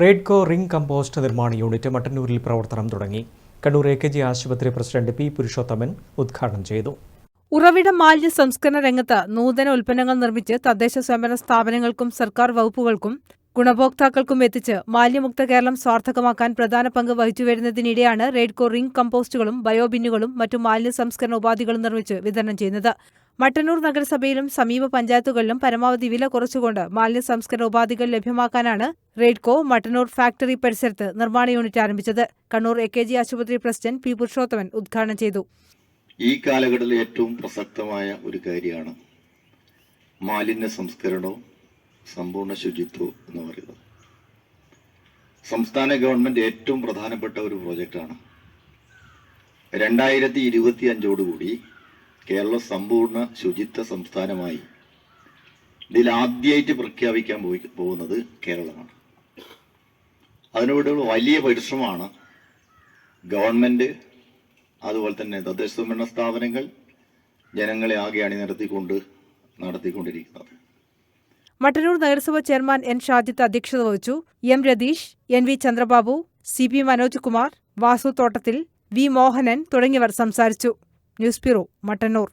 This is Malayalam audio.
റേഡ്കോ റിംഗ് കമ്പോസ്റ്റ് നിർമ്മാണ യൂണിറ്റ് മട്ടന്നൂരിൽ പ്രവർത്തനം തുടങ്ങി. കണ്ണൂർ എ കെ ജി ആശുപത്രി പ്രസിഡന്റ് പി പുരുഷോത്തമൻ ഉദ്ഘാടനം ചെയ്തു. ഉറവിട മാലിന്യ സംസ്കരണ രംഗത്ത് നൂതന ഉൽപ്പന്നങ്ങൾ നിർമ്മിച്ച് തദ്ദേശ സ്വയംഭരണ സ്ഥാപനങ്ങൾക്കും സർക്കാർ വകുപ്പുകൾക്കും ഗുണഭോക്താക്കൾക്കും എത്തിച്ച് മാലിന്യമുക്ത കേരളം സാർത്ഥകമാക്കാൻ പ്രധാന പങ്ക് വഹിച്ചു വഹിച്ചുവരുന്നതിനിടെയാണ് റെയ്ഡ്കോ റിംഗ് കമ്പോസ്റ്റുകളും ബയോബിന്നുകളും മറ്റു മാലിന്യ സംസ്കരണ ഉപാധികളും നിർമ്മിച്ച് വിതരണം ചെയ്യുന്നത്. മട്ടന്നൂർ നഗരസഭയിലും സമീപ പഞ്ചായത്തുകളിലും പരമാവധി വില കുറച്ചുകൊണ്ട് മാലിന്യ സംസ്കരണ ഉപാധികൾ ലഭ്യമാക്കാനാണ് റെയ്ഡ്കോ മട്ടന്നൂർ ഫാക്ടറി പരിസരത്ത് നിർമ്മാണ യൂണിറ്റ് ആരംഭിച്ചത്. കണ്ണൂർ എ കെ ജി ആശുപത്രി പ്രസിഡന്റ് പി പുരുഷോത്തമൻ ഉദ്ഘാടനം ചെയ്തു. ഈ കാലഘട്ടത്തിൽ ഏറ്റവും പ്രസക്തമായ ഒരു കാര്യമാണ് മാലിന്യ സംസ്കരണവും സമ്പൂർണ ശുചിത്വം എന്ന് പറയുന്നത്. സംസ്ഥാന ഗവൺമെന്റ് ഏറ്റവും പ്രധാനപ്പെട്ട ഒരു പ്രോജക്റ്റാണ്. രണ്ടായിരത്തി ഇരുപത്തി അഞ്ചോടുകൂടി കേരളം സമ്പൂർണ ശുചിത്വ സംസ്ഥാനമായി ഇതിൽ ആദ്യമായിട്ട് പ്രഖ്യാപിക്കാൻ പോയി പോകുന്നത് കേരളമാണ്. അതിനുവേണ്ടിയുള്ള വലിയ പരിശ്രമമാണ് ഗവൺമെന്റ് അതുപോലെ തന്നെ തദ്ദേശ സ്വയംഭരണ സ്ഥാപനങ്ങൾ ജനങ്ങളെ ആകെ അണിനിരത്തിക്കൊണ്ട് നടത്തിക്കൊണ്ടിരിക്കുന്നത്. മട്ടന്നൂർ നഗരസഭ ചെയർമാൻ എൻ ഷാജിത്ത് അധ്യക്ഷത വഹിച്ചു. M Ratheesh N V Chandrababu C P Manoj Kumar Vasu Thottathil V Mohanan തുടങ്ങിയവർ സംസാരിച്ചു. News bureau Mattannur.